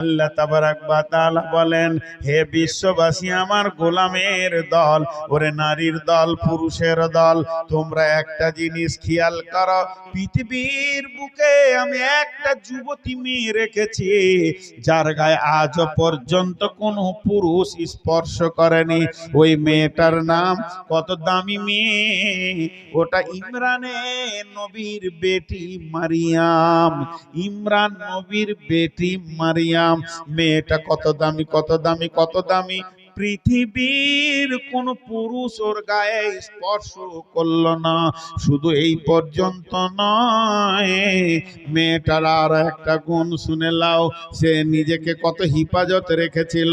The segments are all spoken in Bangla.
আল্লাহ তাবারাক বলেন, হে বিশ্ববাসী, আমার গোলামের দল, ওরে নারীর দল, পুরুষের দল, তোমরা একটা জিনিস খেয়াল করো, পৃথিবীর বুকে আমি একটা যুবতী মেয়ে রেখেছি, যার গায়ে আজ পর্যন্ত কোনো পুরুষ স্পর্শ করেনি। ওই মেয়েটার নাম কত দামি মেয়ে? ওটা ইমরানে নবীর বেটি মারিয়াম। ইমরান নবীর বেটি মারিয়াম। মেয়েটা কত দামি কত দামি কত দামি পৃথিবীর কোন পুরুষ ওর গায়ে স্পর্শ করল না। শুধু এই পর্যন্ত নয়, মেয়েটার আর একটা গুণ শুনে লাও সে নিজেকে কত হিফাজত রেখেছিল।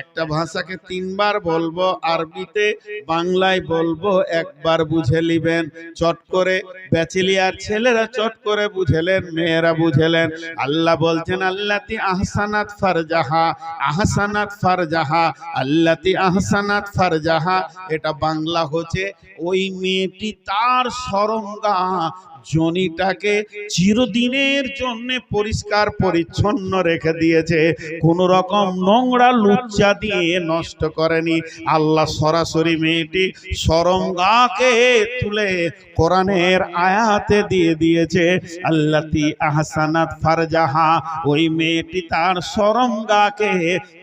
একটা ভাষাকে তিনবার বলব, আরবিতে বাংলায় বলব, একবার বুঝে নিবেন। চট করে ব্যাচেলিয়ার ছেলেরা চট করে বুঝেলেন, মেয়েরা বুঝেলেন। আল্লাহ বলছেন, আল্লাতি আহসানাত ফারজাহা আহসানাত ফারজাহা আল্লাতি আহসানাত ফারজাহা এটা বাংলা হচ্ছে ওই মেয়েটি তার সরঙ্গা জনিটাকে চিরদিনের জন্য পরিষ্কার, পরিচ্ছন্ন রেখে দিয়েছে। কোন রকম নোংরা লুচ্চা দিয়ে নষ্ট করেনি। আল্লাহ সরাসরি মেয়েটি সরঙ্গাকে তুলে কোরআনের আয়াতে দিয়ে দিয়েছে। আল্লাতি আহসানাত ফারজাহা, ওই মেয়েটি তার সরঙ্গাকে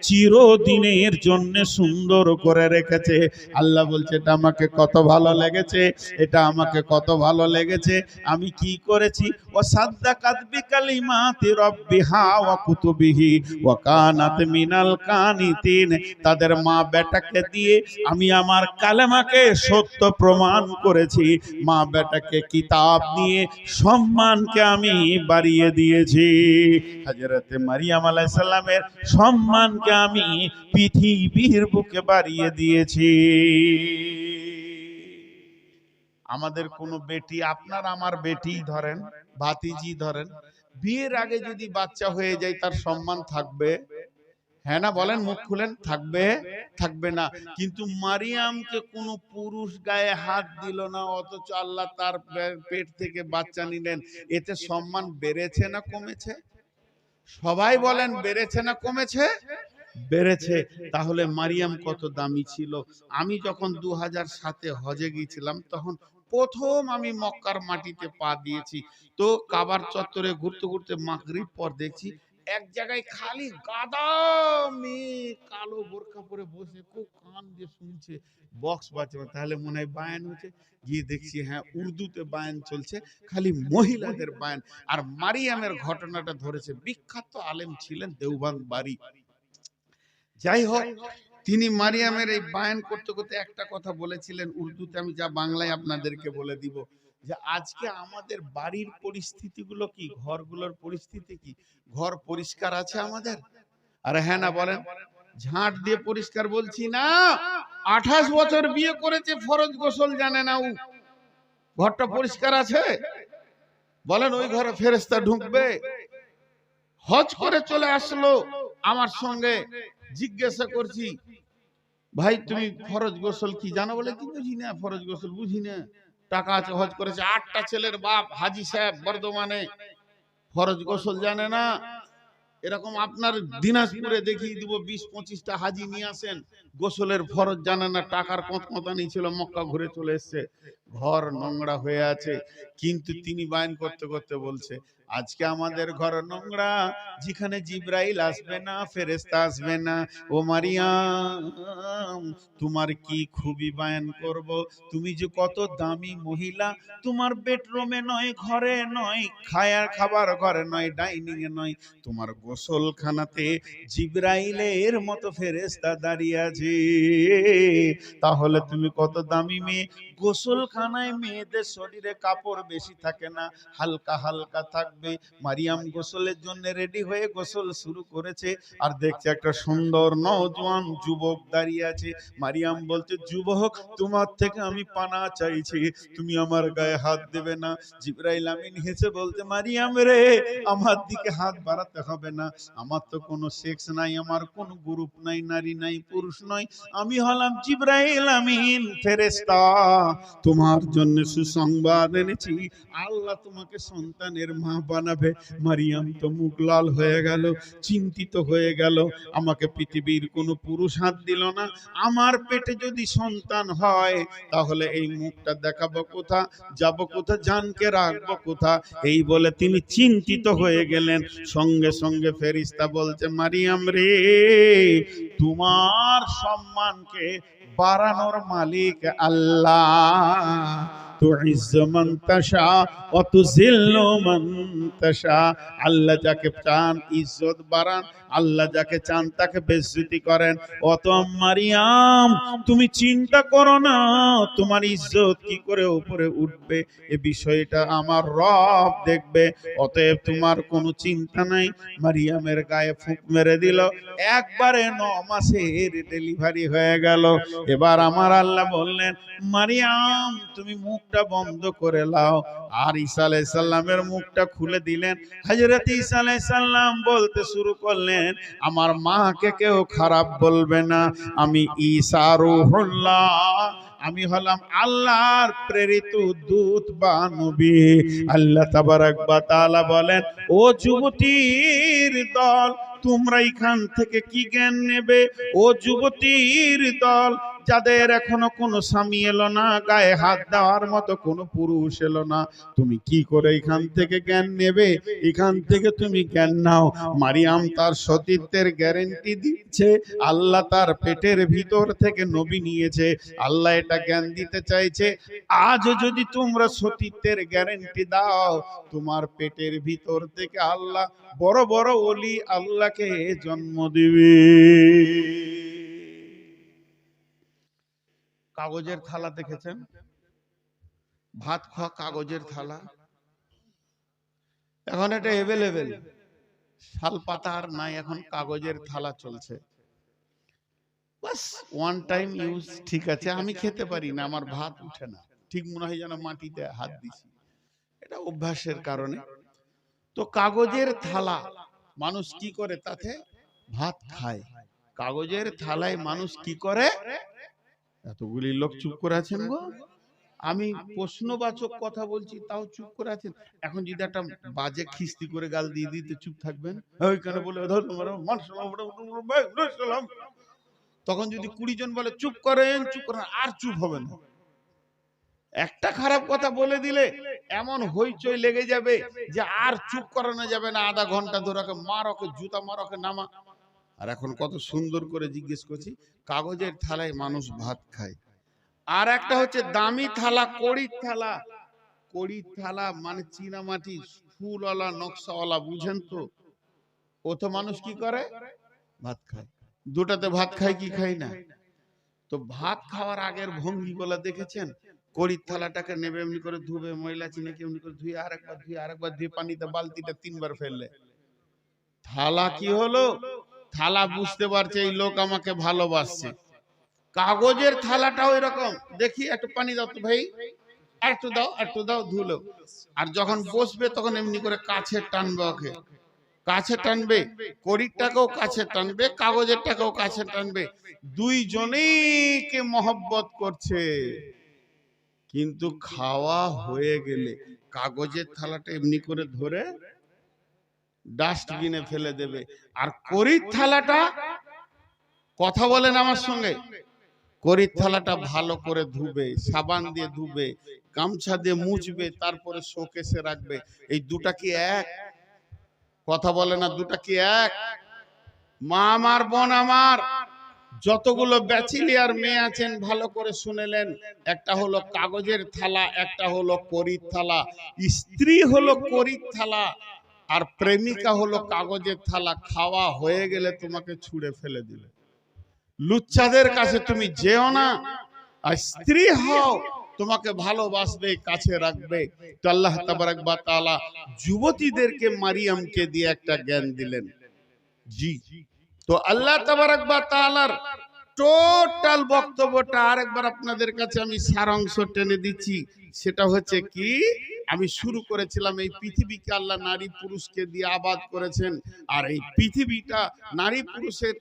চিরদিনের জন্য সুন্দর করে রেখেছে। আল্লাহ বলছে, এটা আমাকে কত ভালো লেগেছে, এটা আমাকে কত ভালো লেগেছে আমি কি করেছি? ও সাদ্দাকাত বিকালিমাতি রব্বিহা ওয়া কুতুবিহি ওয়া কানাত মিনাল কানিতিন। তাদের মা বেটাকে দিয়ে আমি আমার কালেমাকে সত্য প্রমাণ করেছি। মা বেটাকে কিতাব নিয়ে সম্মানকে আমি বাড়িয়ে দিয়েছি। হযরতে মারিয়াম আলাইহিস সালামের সম্মানকে আমি পৃথিবীর বুকে বাড়িয়ে দিয়েছি। আমাদের কোনো বেটি, আপনার আমার বেটি ধরেন, ভাতিজি ধরেন, বিয়ের আগে যদি বাচ্চা হয়ে যায়, তার সম্মান থাকবে। হ্যাঁ না বলেন, মুখ খুলেন, থাকবে থাকবে না। কিন্তু মারিয়ামকে কোনো পুরুষ গায়ে হাত দিল না, অথচ আল্লাহ তার পেট থেকে বাচ্চা নিলেন। এতে সম্মান বেড়েছে না কমেছে? সবাই বলেন, বেড়েছে না কমেছে? বেড়েছে। তাহলে মারিয়াম কত দামি ছিল? আমি যখন দু হাজার সাতে হজে গিয়েছিলাম, তখন প্রথম আমি মক্কার মাটিতে পা দিয়েছি। তো কাবার চত্বরে ঘুরতে ঘুরতে মাগরিব পর দেখছি এক জায়গায় খালি গাদা কালো বোরখা পরে বসে খুব কান দিয়ে শুনছে বক্স বাজছে তাহলে মনে হয় বায়ান হচ্ছে। গিয়ে দেখছি হ্যাঁ উর্দুতে বায়ান চলছে, খালি মহিলাদের বায়ান। আর মারিয়ামের ঘটনাটা ধরেছে বিখ্যাত আলেম ছিলেন দেওবান বাড়ি। যাই হোক তিনি মারিয়ামের এই বায়ান করতে করতে একটা কথা বলেছিলেন উর্দুতে আমি যা বাংলায় আপনাদেরকে বলে দিব যে আজকে আমাদের বাড়ির পরিস্থিতিগুলো কি? ঘরগুলোর পরিস্থিতি কি? ঘর পরিষ্কার আছে আমাদের? আর হ্যাঁ না বলেন। ঝাঁট দিয়ে পরিষ্কার বলছি না আঠাশ বছর বিয়ে করেছে ফরজ গোসল জানে না ও। ঘরটা পরিষ্কার আছে? বলেন ওই ঘরে ফেরেস্তা ঢুকবে? হজ করে চলে আসলো আমার সঙ্গে। জিজ্ঞাসা করছি, ভাই, তুমি ফরজ গোসল কি জানো বলে? কি বুঝি না, ফরজ গোসল বুঝি না। টাকা আছে, হজ করেছে। আটটা ছেলের বাপ হাজি সাহেব বর্ধমানে। ফরজ গোসল জানে না। এরকম আপনার দিনাজপুরে দেখিয়ে দিব, বিশ পঁচিশটা হাজি নিয়ে আসেন। গোসলের ফরজ জানে না, টাকার কঁতকঁতানি ছিল, মক্কা ঘুরে চলে এসছে। ঘর নোংরা হয়ে আছে। কিন্তু তিনি বায়ন করতে করতে বলছে আজকে আমাদের ঘর নোংরা যেখানে জিব্রাইল আসবে না ফেরেস্তা আসবে না। ও মারিয়াম তোমার কি খুবই বায়ান করব? তুমি যে কত দামি মহিলা তোমার বেডরুমে নয় ঘরে নয় খায়ার খাবার ঘরে নয় ডাইনিং এ নয়। তোমার গোসলখানাতে জিব্রাইলের মতো ফেরেস্তা দাঁড়িয়ে আছে। তাহলে তুমি কত দামি মেয়ে? গোসলখানায় মেয়েদের শরীরে কাপড় বেশি থাকে না, হালকা হালকা থাকবে। মারিয়াম গোসলের জন্য রেডি হয়ে গোসল শুরু করেছে আর দেখছে একটা সুন্দর নজওয়ান যুবক দাঁড়িয়ে আছে। মারিয়াম বলছে, যুবক, তোমার থেকে আমি পানা চাইছি। তুমি আমার গায়ে হাত দেবে না। জিব্রাইল আমিন হেসে বলতে মারিয়াম রে, আমার দিকে হাত বাড়াতে হবে না। আমার তো কোনো সেক্স নাই, আমার কোনো গ্রুপ নাই, নারী নাই, পুরুষ নয়। আমি হলাম জিব্রাইল আমিন ফেরেস্তা তোমার তোমার জন্য সুসংবাদ এনেছি। আল্লাহ তোমাকে সন্তানের মা বানাবে। মারিয়াম তো মুখ লাল হয়ে গেল, চিন্তিত হয়ে গেল। আমাকে পৃথিবীর কোনো পুরুষ হাত দিল না। আমার পেটে যদি সন্তান হয়, তাহলে এই মুখটা দেখাবো কোথা, যাব কোথা, জানকে রাখব কোথা? এই বলে তিনি চিন্তিত হয়ে গেলেন। সঙ্গে সঙ্গে ফেরিস্তা বলছে, মারিয়াম রে, তোমার সম্মানকে বাড়ানোর মালিক আল্লাহ। না আল্লাহ যাকে চান ইজ্জত বাড়ান, আল্লাহ যাকে চান তাকে বেজ্জতি করেন। অত মারিয়াম, তুমি চিন্তা করো না, তোমার ইজ্জত কি করে উপরে উঠবে? এ বিষয়টা আমার রব দেখবে। অতএব তোমার কোনো চিন্তা নাই। মারিয়ামের গায়ে ফুঁক মেরে দিল। একবারে ন মাসের ডেলিভারি হয়ে গেল। এবার আমার আল্লাহ বললেন, মারিয়াম, তুমি মুখটা বন্ধ করে লাও। আর ঈসা আলাইহিস সালামের মুখটা খুলে দিলেন। হযরত ঈসা আলাইহিস সালাম বলতে শুরু করলেন, আমার মাকে কেউ খারাপ বলবে না। আমি ঈসা রূহুল্লাহ। আমি হলাম আল্লাহর প্রেরিত দূত বা নবী। আল্লাহ তাবারাক বা তাআলা বলেন, ও যুবতীর দল, তোমরা এখান থেকে কি জ্ঞান নেবে? ও যুবতীর দল যাদের এখনও কোনো স্বামী এলো না, গায়ে হাত দেওয়ার মতো কোনো পুরুষ এলো না। তুমি কি করে এখান থেকে জ্ঞান নেবে? এখান থেকে তুমি জ্ঞান নাও। মারিয়াম তার সতীত্বের গ্যারেন্টি দিচ্ছে। আল্লাহ তার পেটের ভিতর থেকে নবী নিয়েছে। আল্লাহ এটা জ্ঞান দিতে চাইছে। আজ যদি তোমরা সতীত্বের গ্যারেন্টি দাও, তোমার পেটের ভিতর থেকে আল্লাহ বড় বড় ওলি আল্লাহকে জন্ম দিবে। কাগজের থালা দেখেছেন? ভাত খাওয়া কাগজের থালা? এখন এটা এভেলেবেল শাল পাতা আর নাই এখন কাগজের থালা চলছে। বাস ওয়ান টাইম ইউজ ঠিক আছে। আমি খেতে পারি না আমার ভাত উঠে না। ঠিক মনে হয় যেন মাটিতে হাত দিছি। এটা অভ্যাসের কারণে। তো কাগজের থালা মানুষ কি করে তাতে? ভাত খায়। কাগজের থালায় মানুষ কি করে? এতগুলি লোক চুপ করে আছেন গো? আমি প্রশ্নবাচক কথা বলছি, তাও চুপ করে আছেন। এখন যদি একটা বাজে খিস্তি করে গাল দিয়ে দিতে চুপ থাকবেন? ওইখানে বলে? তখন যদি কুড়ি জন বলে, চুপ করেন চুপ করেন আর চুপ হবে না। একটা খারাপ কথা বলে দিলে এমন হইচই লেগে যাবে যে আর চুপ করানো যাবে না। আধা ঘণ্টা ধরে মারকে জুতা মারকে নামা। আর এখন কত সুন্দর করে জিজ্ঞেস করছি, কাগজের থালায় মানুষ ভাত খায়। আর একটা হচ্ছে দামি থালা, কড়ির থালা। কড়ির থালা মানে চীনা মাটি ফুলওয়ালা, নকশাওয়ালা, বুঝেন তো? ও তো মানুষ কি করে? ভাত খায়। দুটাতে ভাত খায় কি খায় না? তো ভাত খাওয়ার আগের ভঙ্গিগুলা দেখেছেন? কড়ির থালাটাকে নেবে এমনি করে ধুবে, ময়লা চিনাকে এমনি করে ধুয়ে আরেকবার ধুয়ে আরেকবার ধুয়ে পানিতে বালতিটা তিনবার ফেললে। থালা কি হলো? থালা বুঝতে পারছে এই লোক আমাকে ভালোবাসছে। কাগজের থালাটাও এরকম। দেখি, একটু পানি দাও তো ভাই। একটু দাও একটু দাও, ধুলো। আর যখন বসবে, তখন এমনি করে কাছে টানবে ওকে। কাছে টানবে, কড়িরটাকেও কাছে টানবে, কাগজেরটাকেও কাছে টানবে। দুইজনেই কে মহব্বত করছে। কিন্তু খাওয়া হয়ে গেলে কাগজের থালাটা এমনি করে ধরে ডাস্টবিনে ফেলে দেবে। আর করির থালাটা কথা বলেন আমার সঙ্গে। করির থালাটা ভালো করে ধুবে সাবান দিয়ে ধুবে গামছা দিয়ে মুছবে তারপরে শোকেসে রাখবে। এই দুটা কি এক? কথা বলে না দুটা কি এক? মা আমার বোন আমার যতগুলো ব্যাচিলিয়ার মেয়ে আছেন ভালো করে শুনেলেন। একটা হলো কাগজের থালা একটা হলো করির থালা। স্ত্রী হলো করির থালা। আর প্রেমিকা হলো কাগজের থালা খাওয়া হয়ে গেলে তোমাকে ছুঁড়ে ফেলে দিলে। লুচ্চাদের কাছে তুমি যেও না আর স্ত্রী হও তোমাকে ভালোবাসবে কাছে রাখবে। তো আল্লাহ তাআলা যুবতীদেরকে মারিয়ামকে দিয়ে একটা জ্ঞান দিলেন। জি। তো আল্লাহ তাবারাক বা তাআলার টোটাল বক্তব্যটা আরেকবার আপনাদের কাছে আমি সারাংশ টেনে দিচ্ছি। সেটা হচ্ছে কি? আমি শুরু করেছিলাম এই পৃথিবীকে আল্লাহ নারী পুরুষকে দিয়ে আবাদ করেছেন। আর এই পৃথিবীটা নারী পুরুষের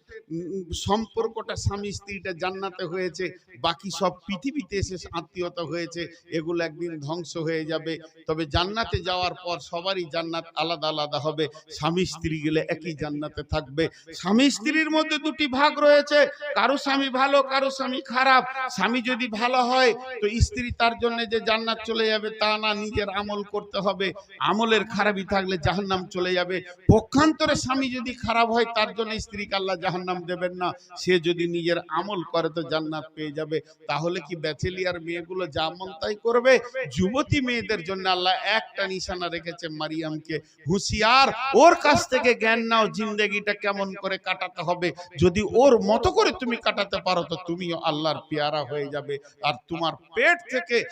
সম্পর্কটা স্বামী স্ত্রীটা জান্নাতে হয়েছে বাকি সব পৃথিবীতে এসে আত্মীয়তা হয়েছে এগুলো একদিন ধ্বংস হয়ে যাবে। তবে জান্নাতে যাওয়ার পর সবারই জান্নাত আলাদা আলাদা হবে। স্বামী স্ত্রী গেলে একই জান্নাতে থাকবে। স্বামী স্ত্রীর মধ্যে দুটি ভাগ রয়েছে। কারও স্বামী ভালো কারও স্বামী খারাপ। স্বামী যদি ভালো হয় তো স্ত্রী তার জন্য যে জান্নাত চলে যাবে, তা না নিজের আমল করতে হবে। আমলের খারাপই থাকলে জাহান্নাম চলে যাবে। পক্ষান্তরে স্বামী যদি খারাপ হয়, তার জন্য স্ত্রীকে আল্লাহ জাহান্নাম দেবেন না। সে যদি নিজের আমল করে, তো জান্নাত পেয়ে যাবে। তাহলে কি ব্যাচেলিয়ার মেয়েগুলো যা মন তাই করবে? যুবতী মেয়েদের জন্য আল্লাহ একটা নিশানা রেখেছে মারিয়ামকে। হুঁশিয়ার, ওর কাছ থেকে জ্ঞান নাও, জিন্দেগিটা কেমন করে কাটাতে হবে। যদি ওর মতো করে তুমি কাটাতে পারো, তো তুমিও আল্লাহর পেয়ারা হয়ে যাবে। আর তোমার পেট থেকে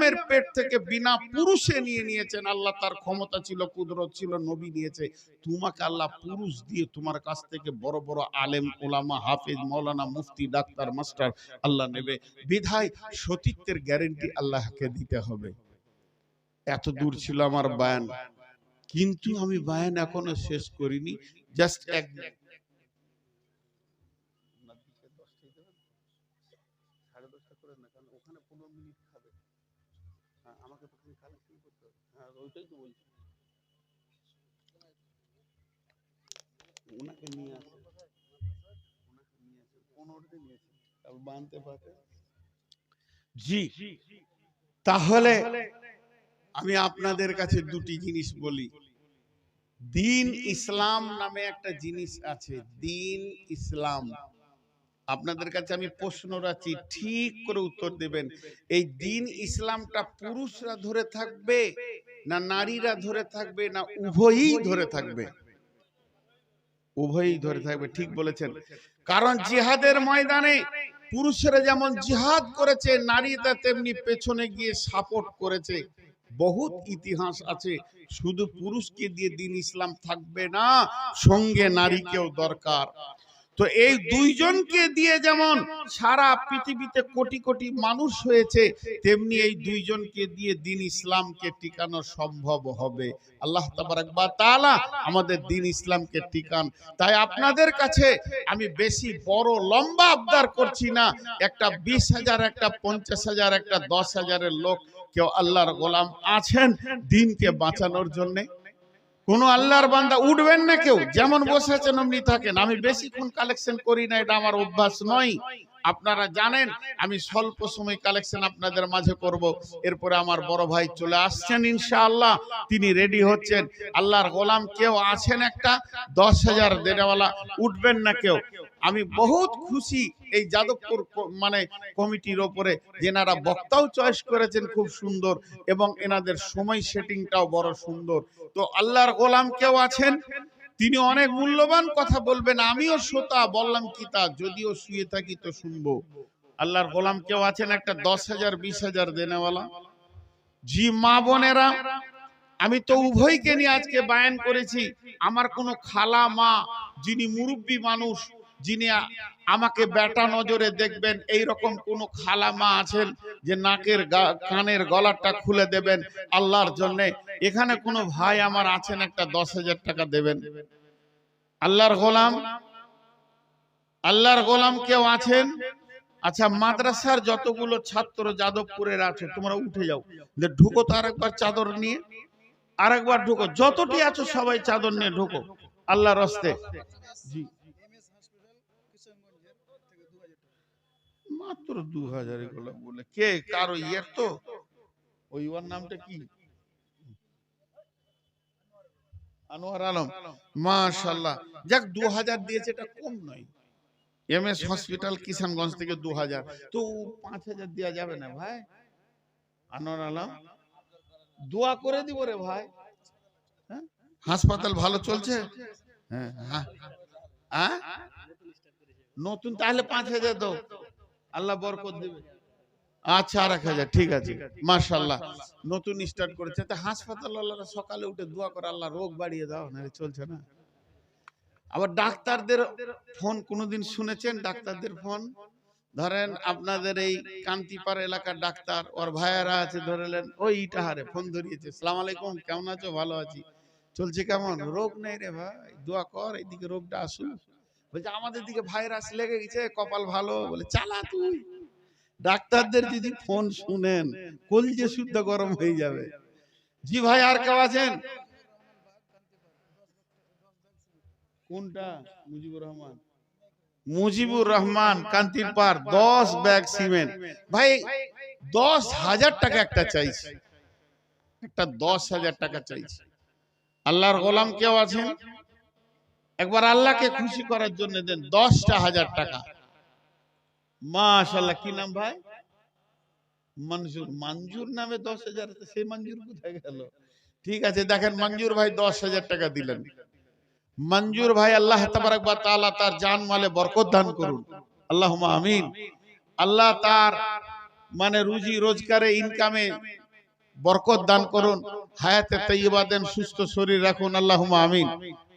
মারিয়ামের পেট থেকে বিনা পুরুষে নিয়ে নিয়েছেন। আল্লাহ তার ক্ষমতা ছিল, কুদরত ছিল, নবী নিয়েছে তোমাকে আল্লাহ পুরুষ দিয়ে তোমার কাছ থেকে বড় বড় আলেম, ওলামা, হাফিজ মৌলানা মুফতি, ডাক্তার, মাস্টার আল্লাহ নেবে। বিধায় সতীত্বের গ্যারেন্টি আল্লাহকে দিতে হবে। এত দূর ছিল আমার বায়ান। কিন্তু আমি বায়ান এখনও শেষ করিনি। জাস্ট এক আমাকে তো কালেকশন করতে হবে হ্যাঁ ওইটাই তো বলছি। ওনাকে নিয়ে আসে। জি। তাহলে আমি আপনাদের কাছে দুটি জিনিস বলি। দিন ইসলাম নামে একটা জিনিস আছে দিন ইসলাম। আপনাদের কাছে আমি প্রশ্ন রাখছি, ঠিক করে উত্তর দেবেন। এই দিন ইসলামটা পুরুষরা ধরে থাকবে না নারীরা ধরে থাকবে না উভয়ই ধরে থাকবে? উভয়ই ধরে থাকবে, ঠিক বলেছেন। কারণ জিহাদের ময়দানে পুরুষেরা যেমন জিহাদ করেছে, নারীরা তেমনি পেছনে গিয়ে সাপোর্ট করেছে। বহুত ইতিহাস আছে, শুধু পুরুষকে দিয়ে দিন ইসলাম থাকবে না, সঙ্গে নারীকেও দরকার। তো এই দুইজনকে দিয়ে যেমন সারা পৃথিবীতে কোটি কোটি মানুষ হয়েছে তেমনি এই দুইজনকে দিয়ে দিন ইসলামকে টিকানো সম্ভব হবে। আল্লাহ তাবারাকবা তাআলা আমাদের দিন ইসলামকে টিকান। তাই আপনাদের কাছে আমি বেশি বড় লম্বা আবদার করছি না। একটা বিশ হাজার একটা পঞ্চাশ হাজার একটা দশ হাজারের লোক কেউ আল্লাহর গোলাম আছেন দিনকে বাঁচানোর জন্যে। কোন আল্লাহর বান্দা উঠবেন না কেউ। যেমন বসে আছেন অমনি থাকেন। আমি বেশিক্ষণ কালেকশন করি না, এটা আমার অভ্যাস নয়। আপনারা জানেন, আমি স্বল্প সময় কালেকশন আপনাদের মাঝে করব। এরপরে আমার বড় ভাই চলে আসছেন ইনশাআল্লাহ। তিনি রেডি হচ্ছেন। আল্লাহর গোলাম কেউ আছেন একটা? দশ হাজার দেনেওয়ালা উঠবেন না কেউ। আমি বহুত খুশি এই যাদবপুর মানে কমিটির ওপরে যেনারা বক্তাও চয়েস করেছেন খুব সুন্দর এবং এনাদের সময় সেটিংটাও বড় সুন্দর। তো আল্লাহর গোলাম কেউ আছেন? তিনি অনেক মূল্যবান কথা বলবেন আমিও শ্রোতা বললাম কি তা? যদিও শুয়ে থাকি তো শুনব। আল্লাহর গোলাম কেউ আছেন? একটা দশ হাজার বিশ হাজার দেনেওয়ালা। জি মা বোনেরা আমি তো উভয়কে নিয়ে আজকে বায়ান করেছি। আমার কোনো খালা মা যিনি মুরব্বী মানুষ যিনি আমাকে বেটা নজরে দেখবেন এই রকম কোন খালা মা আছেন যে নাকের কানের গলাটা খুলে দেবেন। আল্লাহর জন্য এখানে কোনো ভাই আমার আছেন একটা দশ হাজার টাকা দেবেন। আল্লাহর গোলাম? আল্লাহর গোলাম কেউ আছেন? আচ্ছা মাদ্রাসার যতগুলো ছাত্র যাদবপুরের আছে তোমরা উঠে যাও। যে ঢুকো তো আরেকবার চাদর নিয়ে আরেকবার ঢুকো। যতটি আছো সবাই চাদর নিয়ে ঢুকো। আল্লাহর হস্তে জি। মাত্র দু হাজার এগুলো বলে কে? কারও ইয়ের তো? ওই ওর নামটা কি? আনোয়ার আলম। মাশাল্লাহ যাক দু হাজার দিয়েছে এটা কম নয়। এম এস হসপিটাল কিষানগঞ্জ থেকে দু হাজার। তো পাঁচ হাজার দেওয়া যাবে না ভাই? আনোয়ার আলম দোয়া করে দিব রে ভাই। হ্যাঁ? হাসপাতাল ভালো চলছে। হ্যাঁ হ্যাঁ। হ্যাঁ? নতুন তাহলে পাঁচ হাজার দাও। আল্লাহ বরকত দেবে। আচ্ছা আর এক হাজার ঠিক আছে। মাশাল্লাহ নতুন স্টার্ট করেছে তা হাসপাতাল ওয়ালারা সকালে উঠে দোয়া করে আল্লাহ রোগ বাড়িয়ে দাও না চলছে না। আবার ডাক্তারদের ফোন কোনোদিন শুনেছেন? ডাক্তারদের ফোন? ধরেন আপনাদের এই কান্তিপাড় এলাকার ডাক্তার ওর ভাইয়ারা আছে ধরেলেন ওই ইটাহারে ফোন ধরিয়েছে। সালাম আলাইকুম কেমন আছো? ভালো আছি। চলছে কেমন? রোগ নেই রে ভাই। দোয়া কর এইদিকে রোগটা আসুক। বলছে আমাদের দিকে ভাইরাস লেগে গেছে কপাল ভালো। বলে চালা তুই। ডাক্তারদের যদি ফোন শুনেন কলজে শুদ্ধ গরম হয়ে যাবে। জি ভাই আর কেউ আছেন? কোনটা? মুজিবুর রহমান। মুজিবুর রহমান কান্তির পার দশ ব্যাগ সিমেন্ট। ভাই দশ হাজার টাকা একটা চাইছে। একটা দশ হাজার টাকা চাইছে। আল্লাহর গোলাম কেউ আছেন? একবার আল্লাহকে খুশি করার জন্য দেন, দশটা হাজার টাকা। মাশাল্লাহ কি নাম ভাই? মঞ্জুর মঞ্জুর নামে দশ হাজার সেই মঞ্জুর কোথায় গেল? ঠিক আছে, দেখেন মঞ্জুর ভাই দশ হাজার টাকা দিলেন। মঞ্জুর ভাই আল্লাহ তাবারাক তার জান মালে বরকত দান করুন। আল্লাহুম্মা আমিন। আল্লাহ তার মানে রুজি রোজগারে, ইনকামে বরকত দান করুন। হায়াতে তৈয়বা দেন, সুস্থ শরীর রাখুন, আল্লাহুম্মা আমিন।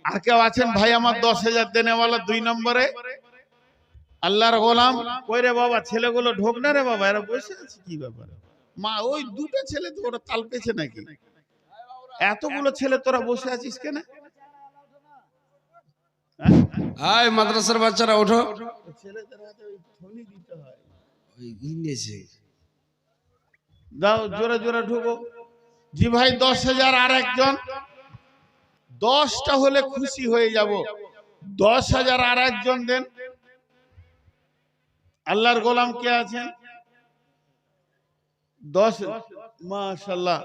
আর কেউ আছেন ভাই আমার দশ হাজার দেনেওয়ালা দুই নম্বরে? আল্লাহর গোলাম কই রে বাবা ছেলেগুলো ঢোক না রে বাবা এরা বসে আছে কি ব্যাপার? মা ওই দুটো ছেলে তো ওরা তাল পেয়েছে নাকি? এতগুলো ছেলে তোরা বসে আছিস কেন? আয় মাদ্রাসার বাচ্চারা ওঠো। ছেলেদের হাতে ওই থলি দিতে হয়। ওই ইংরেজি। দাও জোরে জোরে ঢুকো। জি ভাই দশ হাজার আর একজন দশটা হলে খুশি হয়ে যাব। দশ হাজার আর একজন দেন। আল্লাহর গোলাম কে আছেন? দশ মাশাল্লাহ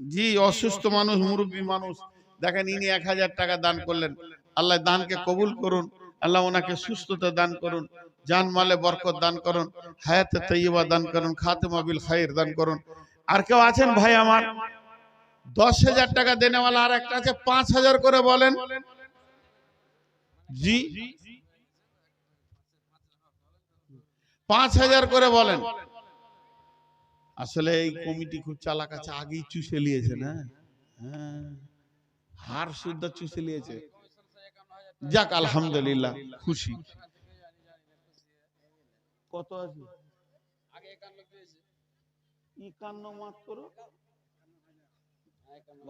জি, অসুস্থ মানুষ, মুরব্বী মানুষ। দেখেন ইনি এক হাজার টাকা দান করলেন। আল্লাহ দানকে কবুল করুন। আল্লাহ ওনাকে সুস্থতা দান করুন। জান মালে বরকত দান করুন। হায়াতে তৈবা দান করুন। খাতেমা বিল খাইর দান করুন। আর কেউ আছেন ভাই আমার? দশ হাজার টাকা দেনেওয়ালা আর একটা আছে, পাঁচ হাজার করে বলেন। জি। পাঁচ হাজার করে বলেন। আসলে এই কমিটি খুব চালাক আছে, আগেই চুষে নিয়েছে না? হ্যাঁ। হার শুদ্ধ চুষে নিয়েছে। যাক, আলহামদুলিল্লাহ, খুশি। কত আছে? একান্ন মাত্র।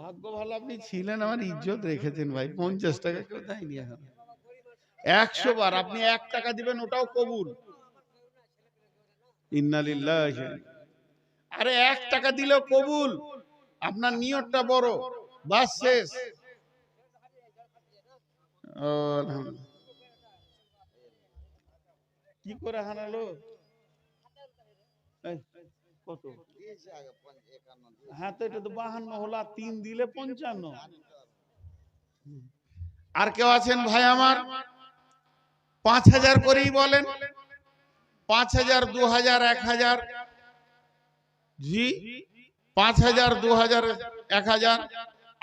ভাগ্য ভালো আপনি ছিলেন আমার ইজ্জত রেখেছেন ভাই পঞ্চাশ টাকা কেউ দেয়নি এখন। একশো বার আপনি এক টাকা দিবেন ওটাও কবুল। ইন্নালিল্লাহ আরে এক টাকা দিলেও কবুল। আপনার নিয়তটা বড় বাস শেষ। কি করে এই, কত? হ্যাঁ তো এটা তো বাহান্ন হলো আর তিন দিলে পঞ্চান্ন। আর কেউ আছেন ভাই আমার? পাঁচ হাজার করেই বলেন। পাঁচ হাজার দু হাজার এক হাজার। জি পাঁচ হাজার দু হাজার এক হাজার।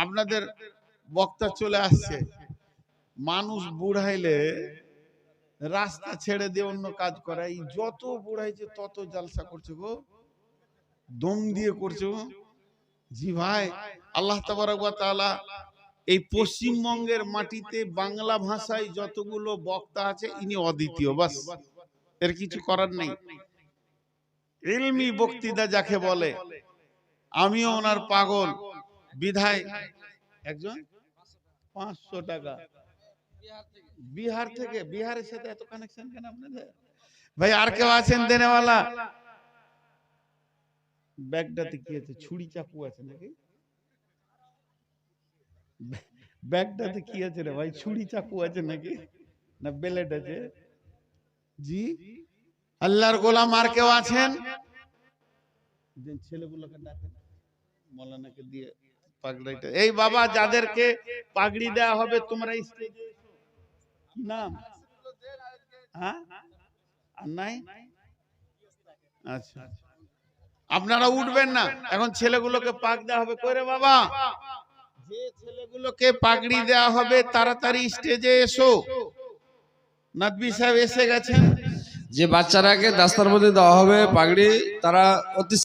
আপনাদের বক্তা চলে আসছে। মানুষ বুড়াইলে রাস্তা ছেড়ে দিয়ে অন্য কাজ করে এই যত বুড়াইছে তত জালসা করছে গো। দম দিয়ে করছে? জি ভাই আল্লাহ তাবারক ওয়া তাআলা এই পশ্চিমবঙ্গের মাটিতে বাংলা ভাষায় যতগুলো বক্তা আছে ইনি অদ্বিতীয় বাস। এর কিছু করার নেই। ইলমি বক্তৃতা যাকে বলে আমিও ওনার পাগল। বিধায় একজন? পাঁচশো টাকা। বিহার থেকে। বিহারের সাথে এত কানেকশন কেন আপনাদের? ভাই আর কেউ আছেন দেনেওয়ালা? ব্যাগটাতে কি আছে? ছুরি চাকু আছে নাকি? ব্যাগটাতে কি আছে রে ভাই? ছুরি চাকু আছে নাকি? না বেলেট আছে? জি? আল্লাহর গোলাম আর কেউ আছেন? যে ছেলেগুলোকে ডাকেন মৌলানাকে দিয়ে পাগড়িটা এই বাবা যাদেরকে পাগড়ি দেওয়া হবে তোমরা স্টেজে এসো। নাম? হ্যাঁ? আর নাই? আচ্ছা। আপনারা উঠবেন না। এখন ছেলেগুলোকে পাক দেওয়া হবে। করে বাবা? যে ছেলেগুলোকে পাগড়ি দেওয়া হবে, তাড়াতাড়ি স্টেজে এসো। নাদবি সাহেব এসে গেছেন। যে বাচ্চারাকে দাস্তার মধ্যে দেওয়া হবে পাগড়ি, তারা অতি